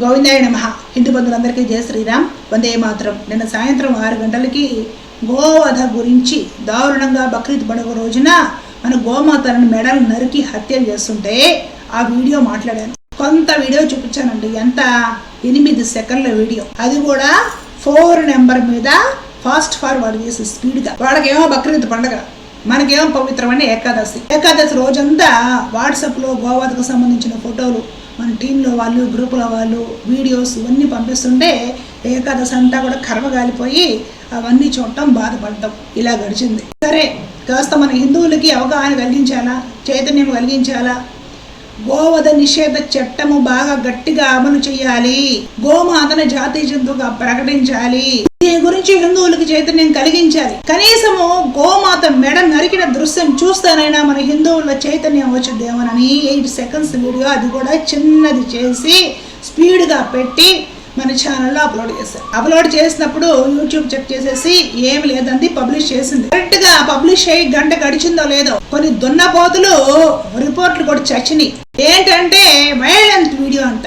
గోవిందాయ నమ. హిందూ బంధువులందరికీ జయ శ్రీరామ్. వందే మాత్రం. నిన్న సాయంత్రం ఆరు గంటలకి గోవధ గురించి దారుణంగా బక్రీద్ పండుగ రోజున మన గోమాతలను మెడలు నరికి హత్యలు చేస్తుంటే ఆ వీడియో మాట్లాడాను కొంత వీడియో చూపించానండి. ఎంత? ఎనిమిది సెకండ్ల వీడియో. అది కూడా ఫోర్ నెంబర్ మీద ఫాస్ట్ ఫార్వర్డ్ చేసి స్పీడ్గా. వాళ్ళకేమో బక్రీద్ పండుగ. మనకేమో పవిత్రమైన ఏకాదశి. ఏకాదశి రోజంతా వాట్సాప్లో గోవాదకు సంబంధించిన ఫోటోలు మన టీంలో వాళ్ళు గ్రూపుల వాళ్ళు వీడియోస్ ఇవన్నీ పంపిస్తుంటే ఏకాదశి అంతా కూడా కర్మగాలిపోయి అవన్నీ చూడటం బాధపడటం ఇలా గడిచింది. సరే కాస్త మన హిందువులకి అవగాహన కలిగించాలా? చైతన్యం కలిగించాలా? గోవధ నిషేధ చట్టము బాగా గట్టిగా అమలు చేయాలి. గోమాతను జాతీయ జంతువుగా ప్రకటించాలి. గురించి హిందువులకు చైతన్యం కలిగించాలి. కనీసము గోమాత మెడ నరికిన దృశ్యం చూస్తేనైనా మన హిందువుల చైతన్యం వచ్చిద్దేమోనని ఎయిట్ సెకండ్స్ వీడియో అది కూడా చిన్నది చేసి స్పీడ్గా పెట్టి మన ఛానల్లో అప్లోడ్ చేశారు. అప్లోడ్ చేసినప్పుడు యూట్యూబ్ చెక్ చేసేసి ఏమి లేదంది పబ్లిష్ చేసింది. కరెక్ట్గా పబ్లిష్ అయ్యి గంట గడిచిందో లేదో కొన్ని దున్నపోతులు రిపోర్ట్లు కూడా చచ్చినాయి. ఏంటంటే వైలెంట్ వీడియో అంట.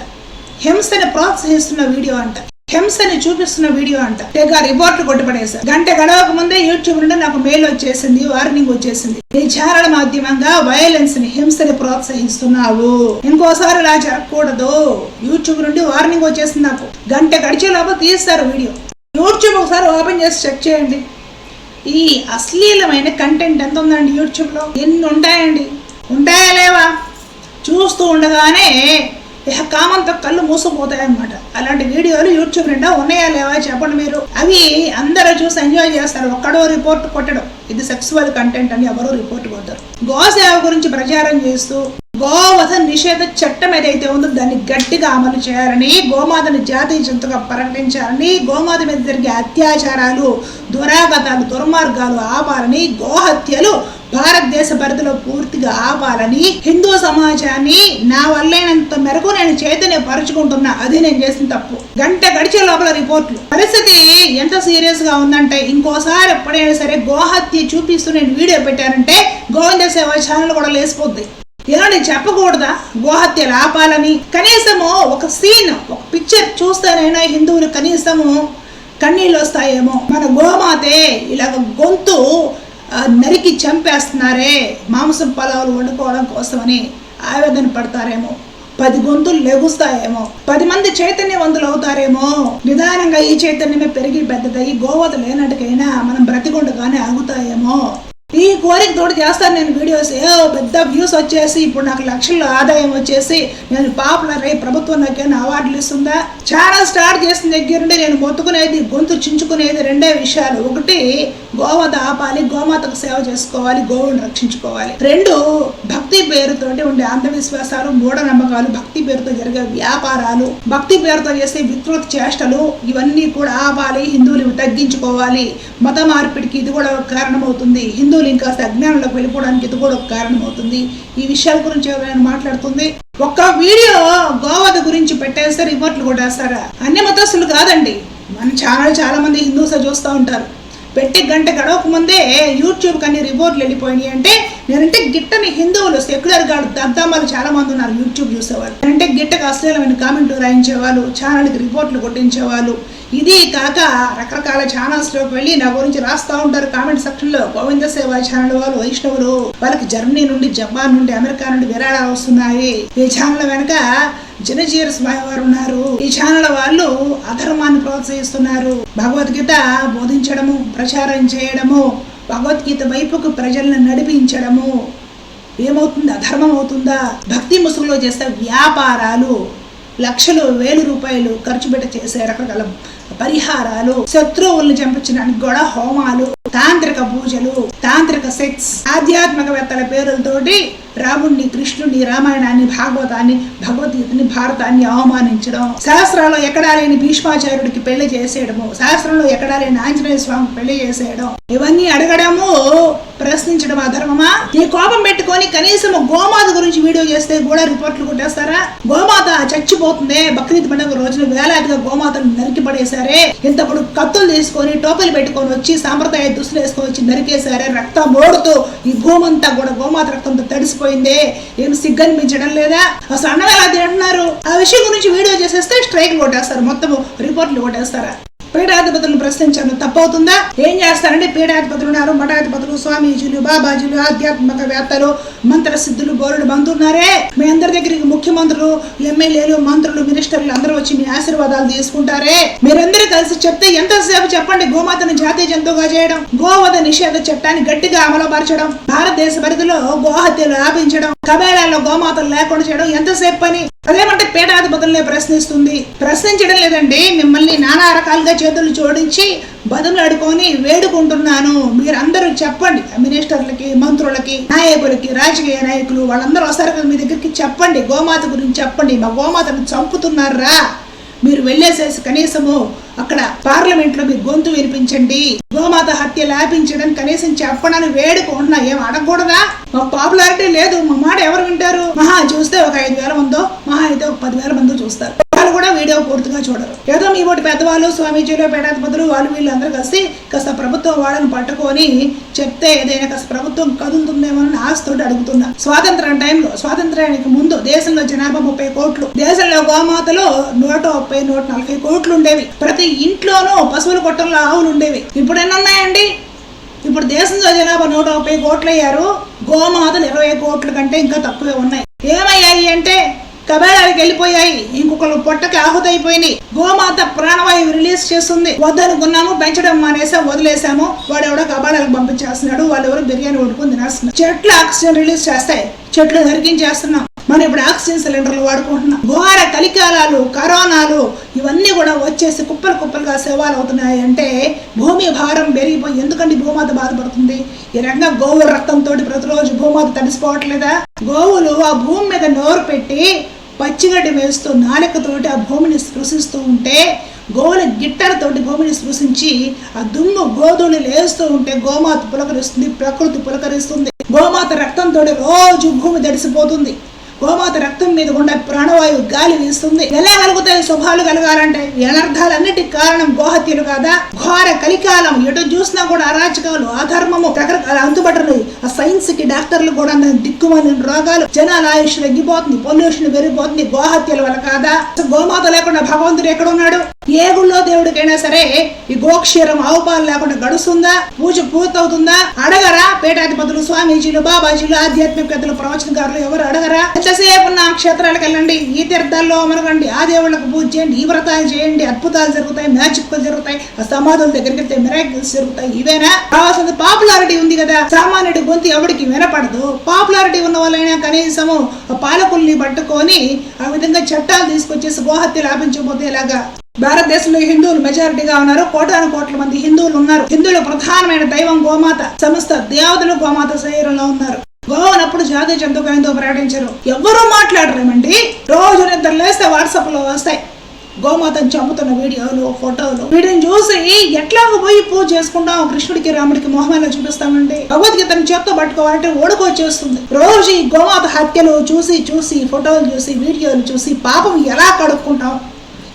హింసని ప్రోత్సహిస్తున్న వీడియో అంట. హింసని చూపిస్తున్న వీడియో అంట. ఇక రిపోర్ట్లు కొట్టుపడేశారు. గంట గడవక ముందే యూట్యూబ్ నుండి నాకు మెయిల్ వచ్చేసింది వార్నింగ్ వచ్చేసింది. నీ ఛానల్ మాధ్యమంగా వైలెన్స్ని హింసని ప్రోత్సహిస్తున్నావు. ఇంకోసారి ఇలా జరగకూడదు. యూట్యూబ్ నుండి వార్నింగ్ వచ్చేసింది నాకు. గంట గడిచే లోపల తీస్తారు వీడియో. యూట్యూబ్ ఒకసారి ఓపెన్ చేసి చెక్ చేయండి. ఈ అశ్లీలమైన కంటెంట్ ఎంత ఉందండి యూట్యూబ్లో? ఎన్ని ఉంటాయండి? ఉంటాయా లేవా? చూస్తూ ఉండగానే ఇహ కామంతో కళ్ళు మూసుకుపోతాయన్నమాట. అలాంటి వీడియోలు యూట్యూబ్ నిండా ఉన్నాయా లేవా చెప్పండి మీరు. అవి అందరూ చూసి ఎంజాయ్ చేస్తారు. ఒక్కడో రిపోర్ట్ కొట్టడం. ఇది సెక్సువల్ కంటెంట్ అని ఎవరో రిపోర్ట్ కొడతారు. గోసేవ గురించి ప్రచారం చేస్తూ గోవధ నిషేధ చట్టం ఏదైతే ఉందో దాన్ని గట్టిగా అమలు చేయాలని గోమాతని జాతీయ జంతుగా ప్రకటించాలని గోమాత మీద జరిగే అత్యాచారాలు దురాగతాలు దుర్మార్గాలు ఆపాలని గోహత్యలు భారతదేశ పరిధిలో పూర్తిగా ఆపాలని హిందూ సమాజాన్ని నా వల్లైనంత మేరకు నేను చైతన్య పరుచుకుంటున్నా అది నేను చేసిన తప్పు. గంట గడిచే లోపల రిపోర్ట్లు. పరిస్థితి ఎంత సీరియస్గా ఉందంటే ఇంకోసారి ఎప్పుడైనా సరే గోహత్య చూపిస్తూ నేను వీడియో పెట్టానంటే గోవింద సేవ ఛానల్ కూడా లేసిపోద్ది ఏమండి చెప్పకూడదా? గోహత్యలు ఆపాలని. కనీసము ఒక సీన్ ఒక పిక్చర్ చూస్తేనైనా హిందువులు కనీసము కన్నీళ్ళు వస్తాయేమో. మన గోమాతే ఇలాగ గొంతు నరికి చంపేస్తున్నారే. మాంసం పలావులు వండుకోవడం కోసమని ఆవేదన పడతారేమో. పది గొంతులు లెగుస్తాయేమో. పది మంది చైతన్యవంతులు అవుతారేమో. నిదానంగా ఈ చైతన్యమే పెరిగి పెద్దదయ్యి గోవత లేనట్టుకైనా మనం బ్రతికొండగానే ఆగుతాయేమో. ఈ కోరిక తోడు చేస్తాను నేను వీడియోస్ ఏ పెద్ద వ్యూస్ వచ్చేసి ఇప్పుడు నాకు లక్షల్లో ఆదాయం వచ్చేసి నేను పాపులర్ అయ్యి ప్రభుత్వం నాకేమైనా అవార్డులు ఇస్తుందా? ఛానల్ స్టార్ట్ చేసిన దగ్గర నుండి నేను మొత్తుకునేది గొంతు చించుకునేది రెండే విషయాలు. ఒకటి గోమాత ఆపాలి గోమాతకు సేవ చేసుకోవాలి గోవుని రక్షించుకోవాలి. రెండు భక్తి పేరుతోటి ఉండే అంధవిశ్వాసాలు మూఢనమ్మకాలు భక్తి పేరుతో జరిగే వ్యాపారాలు భక్తి పేరుతో చేసే వికృత చేష్టలు ఇవన్నీ కూడా ఆపాలి హిందువులు తగ్గించుకోవాలి. మత మార్పిడికి ఇది కూడా కారణమవుతుంది. హిందూ హిందువులు ఇంకా అజ్ఞానంలోకి వెళ్ళిపోవడానికి ఇది కూడా ఒక కారణమవుతుంది ఈ విషయాల గురించి ఎవరైనా మాట్లాడుతుంది? ఒక్క వీడియో గోవధ గురించి పెట్టేస్తే రిపోర్ట్లు కొట్టేస్తారా అన్ని మతస్థులు కాదండి. మన ఛానల్ చాలా మంది హిందూస్ చూస్తూ ఉంటారు. పెట్టి గంట గడవక ముందే యూట్యూబ్ కానీ రిపోర్ట్లు వెళ్ళిపోయినాయి అంటే నేనంటే గిట్టని హిందువులు సెక్యులర్ గాడు దద్దామాలు చాలా మంది ఉన్నారు యూట్యూబ్ చూసేవాళ్ళు. నేనంటే గిట్టకు అశ్లీలమైన కామెంట్లు రాయించేవాళ్ళు ఛానల్కి రిపోర్ట్లు కొట్టించేవాళ్ళు. ఇది కాక రకరకాల ఛానల్స్లోకి వెళ్ళి నా గురించి రాస్తూ ఉంటారు కామెంట్ సెక్షన్లో గోవింద సేవ ఛానల్ వాళ్ళు వైష్ణవులు వాళ్ళకి జర్మనీ నుండి జపాన్ నుండి అమెరికా నుండి విరాళాలు వస్తున్నాయి. ఈ ఛానల్ వెనక జనజీర స్వామి వారు ఉన్నారు. ఈ ఛానల్ వాళ్ళు అధర్మాన్ని ప్రోత్సహిస్తున్నారు. భగవద్గీత బోధించడము ప్రచారం చేయడము భగవద్గీత వైపుకు ప్రజలను నడిపించడము. ఏమవుతుంది? అధర్మం అవుతుందా? భక్తి ముసుగులో చేసే వ్యాపారాలు లక్షలు వేలు రూపాయలు ఖర్చు పెట్టి చేసే రకరకాల పరిహారాలు శత్రువుల్ని చంపించడానికి కూడా హోమాలు తాంత్రిక పూజలు తాంత్రిక సెక్స్ ఆధ్యాత్మికవేత్తల పేరులతోటి రాముణ్ణి కృష్ణుణ్ణి రామాయణాన్ని భాగవతాన్ని భగవద్గీతని భారతాన్ని అవమానించడం. శాస్త్రంలో ఎక్కడా లేని భీష్మాచార్యుడికి పెళ్ళి చేసేయడము. శాస్త్రంలో ఎక్కడా లేని ఆంజనేయ స్వామికి పెళ్ళి చేసేయడం. ఇవన్నీ అడగడము ప్రశ్నించడం అధర్మమా ఈ కోపం పెట్టుకొని కనీసం గోమాత గురించి వీడియో చేస్తే కూడా రిపోర్ట్లు కొట్టేస్తారా? గోమాత చచ్చిపోతుంది. బక్రీద్ పండుగ రోజున వేలాదిగా గోమాతను నరికి పడేశారే ఇంతప్పుడు కత్తులు తీసుకొని టోపీలు పెట్టుకొని వచ్చి సాంప్రదాయ దుస్తులు వేసుకొని వచ్చి నరికేశారే. రక్తం ఓడుతూ ఈ భూమంతా కూడా గోమాత రక్తంతో తడిసిపోయింది. ఏం సిగ్గనిపించడం లేదా? అసలు అన్నం ఎలా తింటున్నారు ఆ విషయం గురించి వీడియో చేసేస్తే స్ట్రైక్ కొట్టేస్తారు. మొత్తం రిపోర్ట్లు కొట్టేస్తారా? పీఠాధిపతులను ప్రశ్నించడం తప్పవుతుందా? ఏం చేస్తారంటే పీఠాధిపతులు ఉన్నారు మఠాధిపతులు స్వామీజీలు బాబాజీలు ఆధ్యాత్మిక వేత్తలు మంత్రసిద్ధులు బోరుడు బంధున్నారే మీ అందరి దగ్గరికి ముఖ్యమంత్రులు ఎమ్మెల్యేలు మంత్రులు మినిస్టర్లు అందరూ వచ్చి మీ ఆశీర్వాదాలు తీసుకుంటారే? మీరందరూ కలిసి చెప్తే ఎంతసేపు చెప్పండి గోమాతను జాతీయ జంతువుగా చేయడం గోవధ నిషేధ చట్టాన్ని గట్టిగా అమలుపరచడం భారతదేశ పరిధిలో గోహత్యలు ఆపించడం కబేళాల్లో గోమాతలు లేకుండా చేయడం ఎంతసేపు పని? అదేమంటే పీఠాధిపతులనే ప్రశ్నిస్తుంది. ప్రశ్నించడం లేదండి. మిమ్మల్ని నానా రకాలుగా చేతులు జోడించి బదులు అడుకొని వేడుకుంటున్నాను. మీరందరూ చెప్పండి. మినిస్టర్లకి మంత్రులకి నాయకులకి రాజకీయ నాయకులు వాళ్ళందరూ వస్తారు కదా మీ దగ్గరికి చెప్పండి. గోమాత గురించి చెప్పండి. మా గోమాతను చంపుతున్నారా? మీరు వెళ్ళేసేసి కనీసము అక్కడ పార్లమెంట్లో మీరు మీ గొంతు వినిపించండి. గోమాత హత్య లాపించడం కనీసం చెప్పడానికి వేడుకుంటున్నా. ఏం అడగకూడదా? మా పాపులారిటీ లేదు. మా మాట ఎవరు వింటారు? మహా చూస్తే ఒక ఐదు వేల మందో మహా అయితే ఒక పదివేల మందో చూస్తారు. వాళ్ళు చూడరు ఏదో మీ ఒకటి పెద్దవాళ్ళు స్వామీజీలు పేడాధిపతులు వాళ్ళు వీళ్ళందరూ కలిసి కాస్త ప్రభుత్వం వాళ్ళని పట్టుకొని చెప్తే ఏదైనా కాస్త ప్రభుత్వం కదులుతుందేమో అని ఆశతోటి అడుగుతున్నా. స్వాతంత్రం టైంలో స్వాతంత్రానికి ముందు దేశంలో జనాభా ముప్పై కోట్లు దేశంలో గోమాతలు నూట ముప్పై నూట నలభై కోట్లు ఉండేవి. ప్రతి ఇంట్లోనూ పశువుల కొట్టంలో ఆవులు ఉండేవి. ఇప్పుడు ఎన్నున్నాయండి? ఇప్పుడు దేశంలో జనాభా నూట ముప్పై కోట్లు అయ్యారు గోమాతలు ఇరవై కోట్ల కంటే ఇంకా తక్కువే ఉన్నాయి. ఏమయ్యాయి అంటే కబేళాలకు వెళ్ళిపోయాయి. ఇంకొకరు పొట్టకి ఆహుతైపోయినాయి. గోమాత ప్రాణవాయువు రిలీజ్ చేస్తుంది. వద్దనుకున్నాము పెంచడం మానేసాం వదిలేసాము వాడు ఎవడో పంపించేస్తున్నాడు వాళ్ళు ఎవరు బిర్యానీ వండుకుని తినేస్తున్నారు చెట్లు ఆక్సిజన్ రిలీజ్ చేస్తాయి. చెట్లు నరికించేస్తున్నాం. మనం ఇప్పుడు ఆక్సిజన్ సిలిండర్లు వాడుకుంటున్నాం. ఘోర కలికాలాలు కరోనాలు ఇవన్నీ కూడా వచ్చేసి కుప్పలు కుప్పలుగా సేవాలు అవుతున్నాయి అంటే భూమి భారం పెరిగిపోయి ఎందుకంటే భూమాత బాధపడుతుంది? ఈ రకంగా గోవుల రక్తంతో ప్రతిరోజు భూమాత తడిసిపోవట్లేదా? గోవులు ఆ భూమి మీద నోరు పెట్టి పచ్చిగడ్డి వేస్తూ నాలుకతోటి ఆ భూమిని స్పృశిస్తూ ఉంటే గోవుల గిట్టలతోటి భూమిని స్పృశించి ఆ దుమ్ము గోధులు లేస్తూ ఉంటే గోమాత పులకరిస్తుంది ప్రకృతి పులకరిస్తుంది. గోమాత రక్తంతో రోజు భూమి తడిసిపోతుంది. గోమాత రక్తం మీద గుండా ప్రాణవాయువు గాలి వీస్తుంది. ఎలా కలుగుతాయి శుభాలు కలగాలంటే అనర్థాలన్నిటికి కారణం గోహత్యలు కాదా? ఘోర కలికాలం ఎటు చూసినా కూడా అరాచకాలు అధర్మము రకరకాల అంతుబట్టలు ఆ సైన్స్కి డాక్టర్లు కూడా దిక్కుమని రోగాలు జనాల ఆయుష్ తగ్గిపోతుంది పొల్యూషన్ పెరిగిపోతుంది గోహత్యల వల్ల కాదా? గోమాత లేకుండా భగవంతుడు ఎక్కడ ఉన్నాడు? ఏ గుళ్ళో దేవుడికైనా సరే ఈ గోక్షీరం ఆవుపాలు లేకుండా గడుస్తుందా? పూజ పూర్తవుతుందా? అడగరా? పీఠాధిపతులు స్వామీజీలు బాబాజీలు ఆధ్యాత్మికతలు ప్రవచనకారులు ఎవరు అడగరా? ఎంతసేపు ఉన్న క్షేత్రాలకు వెళ్ళండి. ఈ తీర్థాల్లో అమరగండి ఆ దేవుళ్ళకు పూజ చేయండి. ఈ వ్రతాలు చేయండి. అద్భుతాలు జరుగుతాయి. మ్యాజిక్లు జరుగుతాయి. ఆ సమాధుల దగ్గరికి వెళ్తే మిరాకిల్స్ జరుగుతాయి. ఇవేనా? కావాల్సిన పాపులారిటీ ఉంది కదా. సామాన్యుడి గొంతు ఎవరికి వినపడదు. పాపులారిటీ ఉన్న వాళ్ళైనా కనీసము పాలకుల్ని పట్టుకొని ఆ విధంగా చట్టాలు తీసుకొచ్చేసి గోహత్య లాభించబోతే ఇలాగా భారతదేశంలో హిందువులు మెజారిటీగా ఉన్నారు. కోటాను కోట్ల మంది హిందువులు ఉన్నారు. హిందువుల ప్రధానమైన దైవం గోమాత సమస్త దేవతలు గోమాత శరీరంలో ఉన్నారు. గోవనప్పుడు జాతీయ జంతువుగా ఏందో ప్రకటించరు. ఎవరూ మాట్లాడరేమండి? రోజు నిద్ర లేస్తే వాట్సాప్లో వస్తాయి. గోమాతను చంపుతున్న వీడియోలు ఫోటోలు. వీటిని చూసి ఎట్లాగో పోయి పూజ చేసుకుంటాం? కృష్ణుడికి రాముడికి మొహమేలా చూపిస్తామండి. భగవద్గీతను చేత్తో పట్టుకోవాలంటే ఓడుకొచ్చేస్తుంది రోజు ఈ గోమాత హత్యలు చూసి చూసి ఫోటోలు చూసి వీడియోలు చూసి పాపం ఎలా కడుక్కుంటాం?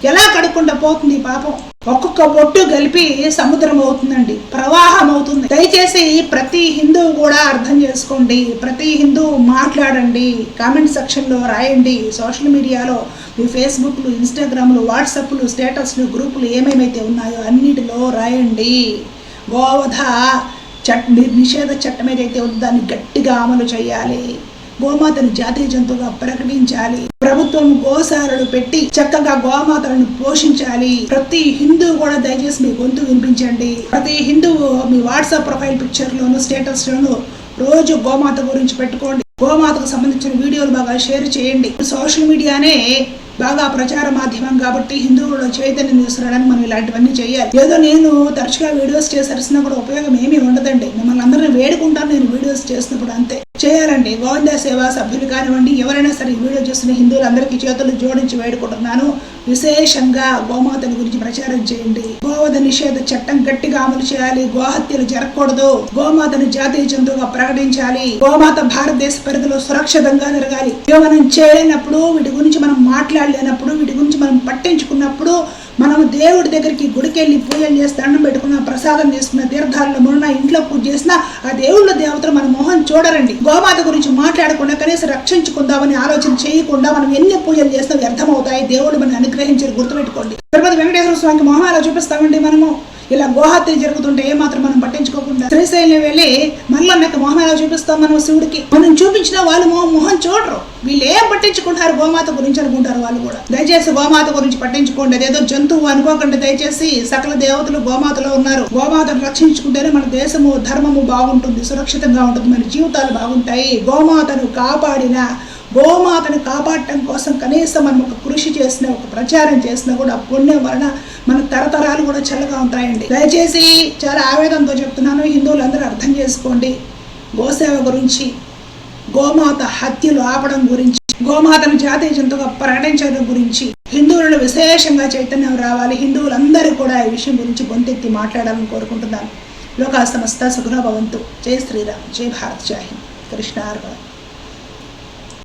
ఎలా కడుక్కుంటా పోతుంది పాపం? ఒక్కొక్క బొట్టు కలిపి సముద్రం అవుతుందండి ప్రవాహం అవుతుంది. దయచేసి ప్రతి హిందువు కూడా అర్థం చేసుకోండి ప్రతి హిందువు మాట్లాడండి. కామెంట్ సెక్షన్లో రాయండి. సోషల్ మీడియాలో మీ ఫేస్బుక్లు ఇన్స్టాగ్రామ్లు వాట్సాప్లు స్టేటస్లు గ్రూపులు ఏమేమైతే ఉన్నాయో అన్నిటిలో రాయండి. గోవధ చట్ నిషేధ చట్టం ఏదైతే ఉందో దాన్ని గట్టిగా అమలు చేయాలి. గోమాతను జాతీయ జంతువుగా ప్రకటించాలి. ప్రభుత్వం గోశాలలు పెట్టి చక్కగా గోమాతలను పోషించాలి. ప్రతి హిందువు కూడా దయచేసి మీ గొంతు వినిపించండి. ప్రతి హిందువు మీ వాట్సాప్ ప్రొఫైల్ పిక్చర్ లోను స్టేటస్ లోను రోజు గోమాత గురించి పెట్టుకోండి. గోమాతకు సంబంధించిన వీడియోలు బాగా షేర్ చేయండి. సోషల్ మీడియానే బాగా ప్రచార మాధ్యమం కాబట్టి హిందువులు చైతన్యం తీసుకురావడానికి మనం ఇలాంటివన్నీ చేయాలి. ఏదో నేను తరచుగా వీడియోస్ చేసరిసినా కూడా ఉపయోగం ఏమీ ఉండదండి. మిమ్మల్ని అందరిని వేడుకుంటాను నేను వీడియోస్ చేసినప్పుడు అంతే. చేయాలండి. గోవింద సేవా సభ్యులు కానివ్వండి ఎవరైనా సరే ఈ వీడియో చూస్తున్న హిందువులందరికీ చేతులు జోడించి వేడుకుంటున్నాను. విశేషంగా గోమాతల గురించి ప్రచారం చేయండి. గోవధ నిషేధ చట్టం గట్టిగా అమలు చేయాలి. గోహత్యలు జరగకూడదు. గోమాతను జాతీయ జంతువుగా ప్రకటించాలి. గోమాత భారతదేశ పరిధిలో సురక్షితంగా జరగాలి. మనం చేయలేనప్పుడు వీటి గురించి మనం మాట్లాడలేనప్పుడు వీటి గురించి మనం పట్టించుకున్నప్పుడు మనం దేవుడి దగ్గరికి గుడికి వెళ్ళి పూజలు చేసి దండం పెట్టుకున్న ప్రసాదం తీసుకున్న తీర్థాల్లో మున్న ఇంట్లో పూజ చేసిన ఆ దేవుళ్ళ దేవతలు మన మొహం చూడరండి. గోమాత గురించి మాట్లాడకుండా కనీసం రక్షించుకుందామని ఆలోచన చేయకుండా మనం ఎన్ని పూజలు చేసినా వ్యర్థమవుతాయి. దేవుడు మనం అనుగ్రహించి గుర్తుపెట్టుకోండి. తిరుపతి వెంకటేశ్వర స్వామికి మొహం అలా చూపిస్తామండి మనము? ఇలా గోహత్య జరుగుతుంటే ఏమాత్రం మనం పట్టించుకోకుండా శ్రీశైలం వెళ్ళి మళ్ళీ మొహం మోహనాలు చూపిస్తాం మనం శివుడికి? మనం చూపించిన వాళ్ళు మొహం మొహం చూడరు. వీళ్ళు ఏం పట్టించుకుంటారు గోమాత గురించి అనుకుంటారు వాళ్ళు కూడా. దయచేసి గోమాత గురించి పట్టించుకోండి. అదేదో జంతువు అనుకోకుండా దయచేసి. సకల దేవతలు గోమాతలో ఉన్నారు. గోమాతను రక్షించుకుంటేనే మన దేశము ధర్మము బాగుంటుంది సురక్షితంగా ఉంటుంది మన జీవితాలు బాగుంటాయి. గోమాతను కాపాడిన గోమాతను కాపాడటం కోసం కనీసం మనం ఒక కృషి చేసిన ఒక ప్రచారం చేసినా కూడా ఆ పుణ్యం వలన మన తరతరాలు కూడా చల్లగా ఉంటాయండి. దయచేసి చాలా ఆవేదనతో చెప్తున్నాను హిందువులందరూ అర్థం చేసుకోండి. గోసేవ గురించి గోమాత హత్యలు ఆపడం గురించి గోమాతను జాతీయ జంతువుగా ప్రకటించడం గురించి హిందువులలో విశేషంగా చైతన్యం రావాలి. హిందువులందరూ కూడా ఈ విషయం గురించి గొంతెత్తి మాట్లాడాలని కోరుకుంటున్నాను. లోకా సమస్త సుఖభవంతు జై శ్రీరామ్. జై భారత్. జై హింద్.